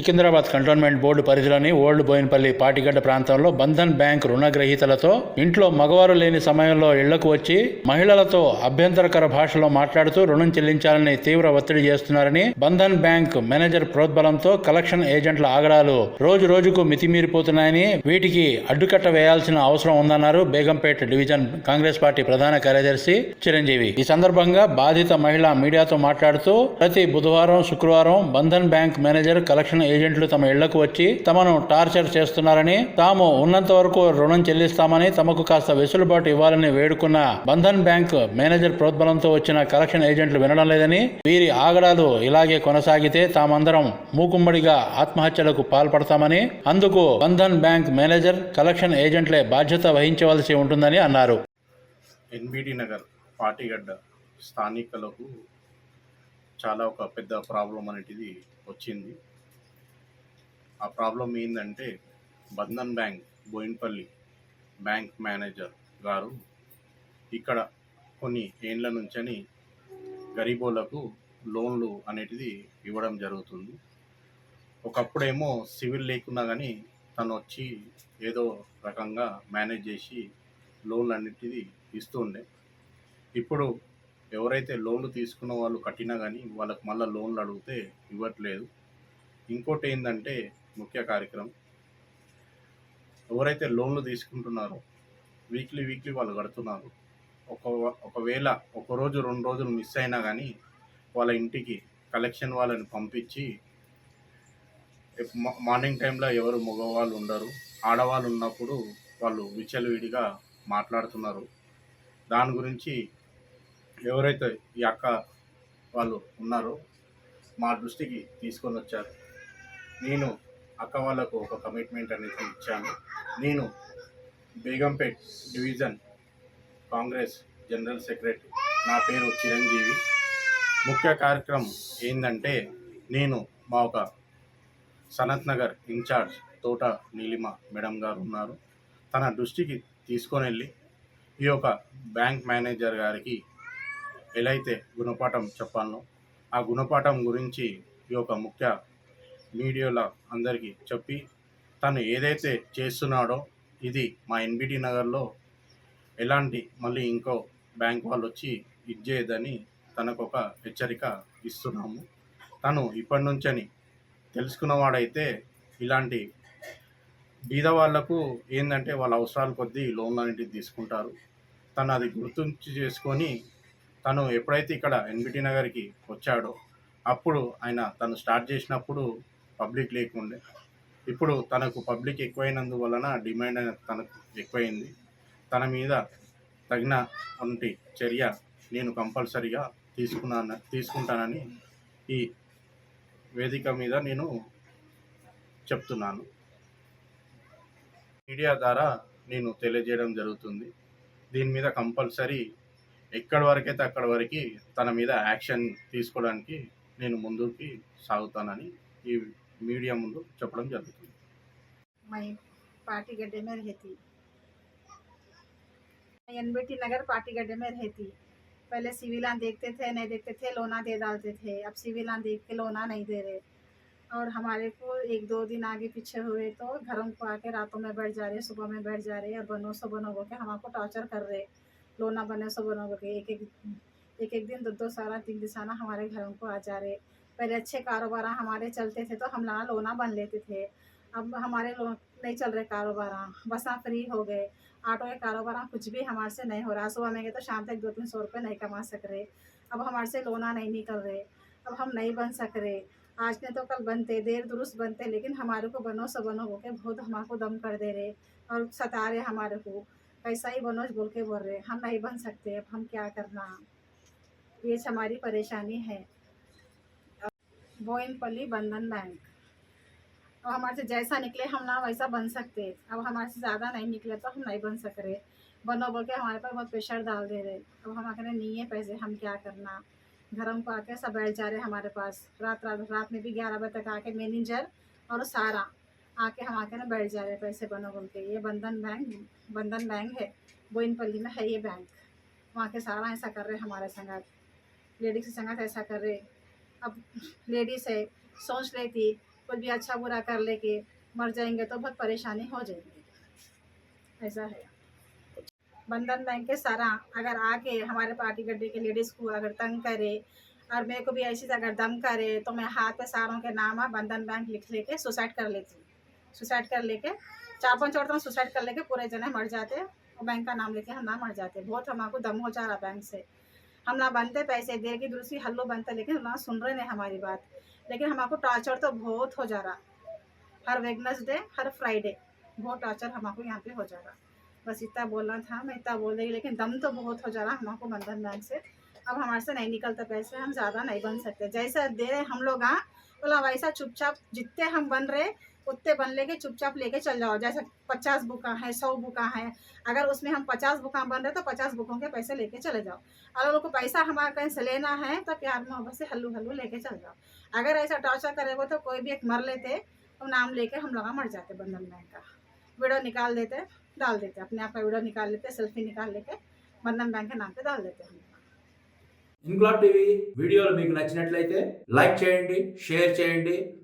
Secunderabad cantonment board పరిధిలోని old Boinapalli Patigadda ప్రాంతంలో Bandhan bank రుణగ్రహీతలతో ఇంట్లో మగవారు లేని సమయంలో ఇళ్ళకు వచ్చి మహిళలతో అభ్యంతరకర భాషలో మాట్లాడుతూ రుణం చెల్లించాలని తీవ్ర ఒత్తిడి చేస్తున్నారని బంధన్ బ్యాంక్ మేనేజర్ ప్రోద్బలంతో కలెక్షన్ ఏజెంట్ల ఆగడాలు రోజు రోజుకు మితిమీరిపోతున్నాయని వీటికి అడ్డుకట్ట వేయాల్సిన అవసరం ఉందన్నారు బేగంపేట డివిజన్ కాంగ్రెస్ పార్టీ ప్రధాన కార్యదర్శి చిరంజీవి. ఈ సందర్భంగా బాధిత మహిళ మీడియాతో మాట్లాడుతూ ప్రతి బుధవారం శుక్రవారం బంధన్ బ్యాంక్ మేనేజర్ కలెక్షన్ ఏజెంట్లు తమ ఇళ్ళకు వచ్చి తమను టార్చర్ చేస్తున్నారని తాము ఉన్నంత వరకు రుణం చెల్లిస్తామని తమకు కాస్త వెసులుబాటు ఇవ్వాలని వేడుకున్న బంధన్ బ్యాంక్ మేనేజర్ ప్రోద్బలంతో వచ్చిన కలెక్షన్ ఏజెంట్లు వినడం లేదని వీరి ఆగడాలు ఇలాగే కొనసాగితే తామందరం మూకుమ్మడిగా ఆత్మహత్యలకు పాల్పడతామని అందుకు బంధన్ బ్యాంక్ మేనేజర్ కలెక్షన్ ఏజెంట్లే బాధ్యత వహించవలసి ఉంటుందని అన్నారు. ఎన్బిడి నగర్ పాటిగడ్డ స్థానికులకు చాలా ఒక పెద్ద ప్రాబ్లం అనేటిది వచ్చింది. ఆ ప్రాబ్లం ఏంటంటే Bandhan bank Boinpally bank manager గారు ఇక్కడ కొన్ని ఏండ్ల నుంచని గరీబోలకు లోన్లు అనేటిది ఇవ్వడం జరుగుతుంది. ఒకప్పుడేమో సివిల్ లేకున్నా కానీ తను వచ్చి ఏదో రకంగా మేనేజ్ చేసి లోన్లు అన్నిటిది ఇస్తుండే. ఇప్పుడు ఎవరైతే లోన్లు తీసుకున్న వాళ్ళు కట్టినా కానీ వాళ్ళకి మళ్ళీ లోన్లు అడిగితే ఇవ్వట్లేదు. ఇంకోటి ఏంటంటే ముఖ్య కార్యక్రమం. ఎవరైతే లోన్లు తీసుకుంటున్నారో వీక్లీ వీక్లీ వాళ్ళు కడుతున్నారు. ఒక ఒకవేళ ఒక రోజు రెండు రోజులు మిస్ అయినా కానీ వాళ్ళ ఇంటికి కలెక్షన్ వాళ్ళని పంపించి మార్నింగ్ టైంలో ఎవరు మగవాళ్ళు ఉండరు. ఆడవాళ్ళు ఉన్నప్పుడు వాళ్ళు విచలవిడిగా మాట్లాడుతున్నారు. దాని గురించి ఎవరైతే ఈ అక్క వాళ్ళు ఉన్నారో మా దృష్టికి తీసుకొని వచ్చారు. నేను అక్క వాళ్ళకు ఒక కమిట్మెంట్ అనేది ఇచ్చాను. నేను Begumpet division Congress general secretary. నా పేరు చిరంజీవి. ముఖ్య కార్యక్రమం ఏంటంటే నేను మా ఒక సనత్ నగర్ ఇన్ఛార్జ్ తోట నీలిమ మేడం గారు ఉన్నారు. తన దృష్టికి తీసుకొని వెళ్ళి ఈ యొక్క బ్యాంక్ మేనేజర్ గారికి ఎలా అయితే గుణపాఠం చెప్పాలనో ఆ గుణపాఠం గురించి ఈ యొక్క ముఖ్య మీడియాలో అందరికీ చెప్పి తను ఏదైతే చేస్తున్నాడో ఇది మా ఎన్బిటి నగర్లో ఎలాంటి మళ్ళీ ఇంకో బ్యాంక్ వాళ్ళు వచ్చి ఇచ్చేయదని తనకు ఒక హెచ్చరిక ఇస్తున్నాము. తను ఇప్పటి నుంచని తెలుసుకున్నవాడైతే ఇలాంటి బీద వాళ్ళకు ఏంటంటే వాళ్ళ అవసరాల కొద్దీ లోన్లు అనేటివి తీసుకుంటారు. తను అది గుర్తుంచి చేసుకొని తను ఎప్పుడైతే ఇక్కడ ఎన్బిటి నగర్కి వచ్చాడో అప్పుడు ఆయన తను స్టార్ట్ చేసినప్పుడు పబ్లిక్ లేకుండే. ఇప్పుడు తనకు పబ్లిక్ ఎక్కువైనందువలన డిమాండ్ అనేది తనకు ఎక్కువైంది. తన మీద తగిన వంటి చర్య నేను కంపల్సరిగా తీసుకున్నాను తీసుకుంటానని ఈ వేదిక మీద నేను చెప్తున్నాను. మీడియా ద్వారా నేను తెలియజేయడం జరుగుతుంది. దీని మీద కంపల్సరీ ఎక్కడి వరకైతే అక్కడి వరకు తన మీద యాక్షన్ తీసుకోవడానికి నేను ముందుకి సాగుతానని ఈ మీడియా ముందు చెప్పడం జరుగుతుంది मैं पार्टी गड्ढे में रहती मैं एनबीटी नगर पार्टी गड्ढे में रहती पहले सिविलान देखते थे नहीं देखते थे लोना दे डालते थे अब सिविलान देख के लोना नहीं दे रहे और हमारे को एक दो दिन आगे पीछे हुए तो घरों को आके रातों में बैठ जा रहे सुबह में बैठ जा रहे और बनो सो बनो हो के हमको टॉर्चर कर रहे लोना बने सो बनो हो के एक एक एक एक दिन दो दो सारा तीन दिसाना हमारे घरों को आ जा रहे पहले अच्छे कारोबार हमारे चलते थे तो हम ना लोना बन लेते थे। अब हमारे लोग नहीं चल रहे कारोबार, बसा फ्री हो गए। ऑटो के कारोबार कुछ भी हमारे से नहीं हो रहा। सुबह में गए तो शाम तक दो तीन सौ रुपये नहीं कमा सक रहे। अब हमारे से लोना नहीं निकल रहे। अब हम नहीं बन सक रहे। आज ने तो कल बनते, देर दुरुस्त बनते, लेकिन हमारे को बनो सो बनो हो के बहुत हमको दम कर दे रहे और सता रहे हमारे को। कैसा ही बनो बोल के बोल रहे, हम नहीं बन सकते, अब हम क्या करना? ये हमारी परेशानी है। बोइनपल्ली बंधन बैंक। अब हमारे से जैसा निकले, हम ना वैसा बन सकते। अब हमारे से ज़्यादा नहीं निकले तो हम नहीं बन सक रहे बनो बोल के हमारे पर बहुत प्रेशर डाल दे रहे। अब हम आखिर नहीं है पैसे, हम क्या करना? घर हमको आके सब बैठ जा रहे हमारे पास। रात रात रात में भी ग्यारह बजे तक आके मैनेजर और सारा आके हम आके ना बैठ जा रहे पैसे बनो बोल के। ये बंधन बैंक बंधन बैंक है। बोइनपल्ली में है ये बैंक। वहाँ के सारा ऐसा कर रहे हमारे संगत। लेडीज़ संगत ऐसा कर रहे। अब लेडीज़ है, सोच थी कुछ भी अच्छा बुरा कर लेके मर जाएँगे तो बहुत परेशानी हो जाएगी। ऐसा है। बंधन बैंक के सारा, अगर आके हमारे पार्टी गड्ढे के लेडीज़ को अगर तंग करे और मेरे को भी ऐसी अगर दम करे तो मैं हाथ पे सारों के नाम बंधन बैंक लिख लेके सुसाइड कर लेती सुसाइड कर लेके, चार पाँच औरतों सुसाइड कर लेके पूरे जने मर जाते और बैंक का नाम लेके हम ना मर जाते बहुत हमारे दम हो जा रहा बैंक से। हम ना बनते पैसे, देर की दूसरी हल्लो बनते, लेकिन ना सुन रहे नहीं हमारी बात। लेकिन हमारे टॉर्चर तो बहुत हो जा रहा। हर वेगनसडे हर फ्राइडे बहुत टॉर्चर हमारे यहाँ पे हो जा रहा। बस इतना बोलना था, मैं इतना बोल रही, लेकिन दम तो बहुत हो जा रहा हमको बंधन बैंक से। अब हमारे से नहीं निकलता पैसे, हम ज़्यादा नहीं बन सकते। जैसा दे रहे हम लोग हाँ बोला वैसा चुपचाप जितने हम बन रहे उतने बन लेके चुपचाप लेके चल जाओ जैसे पचास बुका है सौ बुका है अगर उसमें हम पचास बुका बन रहे तो पचास बुकों के पैसे लेके चले जाओ अगर उनको पैसा हमारे कहीं से लेना है तो प्यार मोहब्बत से हल्लू हल्लू लेके चल जाओ अगर ऐसा टॉर्चर करेगा तो कोई भी एक मर लेते तो नाम लेके हम लोग मर जाते बंधन बैंक का वीडियो निकाल देते डाल देते अपने आप का वीडियो निकाल लेते सेल्फी निकाल लेके बंधन बैंक के नाम पे डाल देते हम लोग ఇన్క్లాబ్ టీవీ వీడియోలు మీకు నచ్చినట్లయితే లైక్ చేయండి షేర్ చేయండి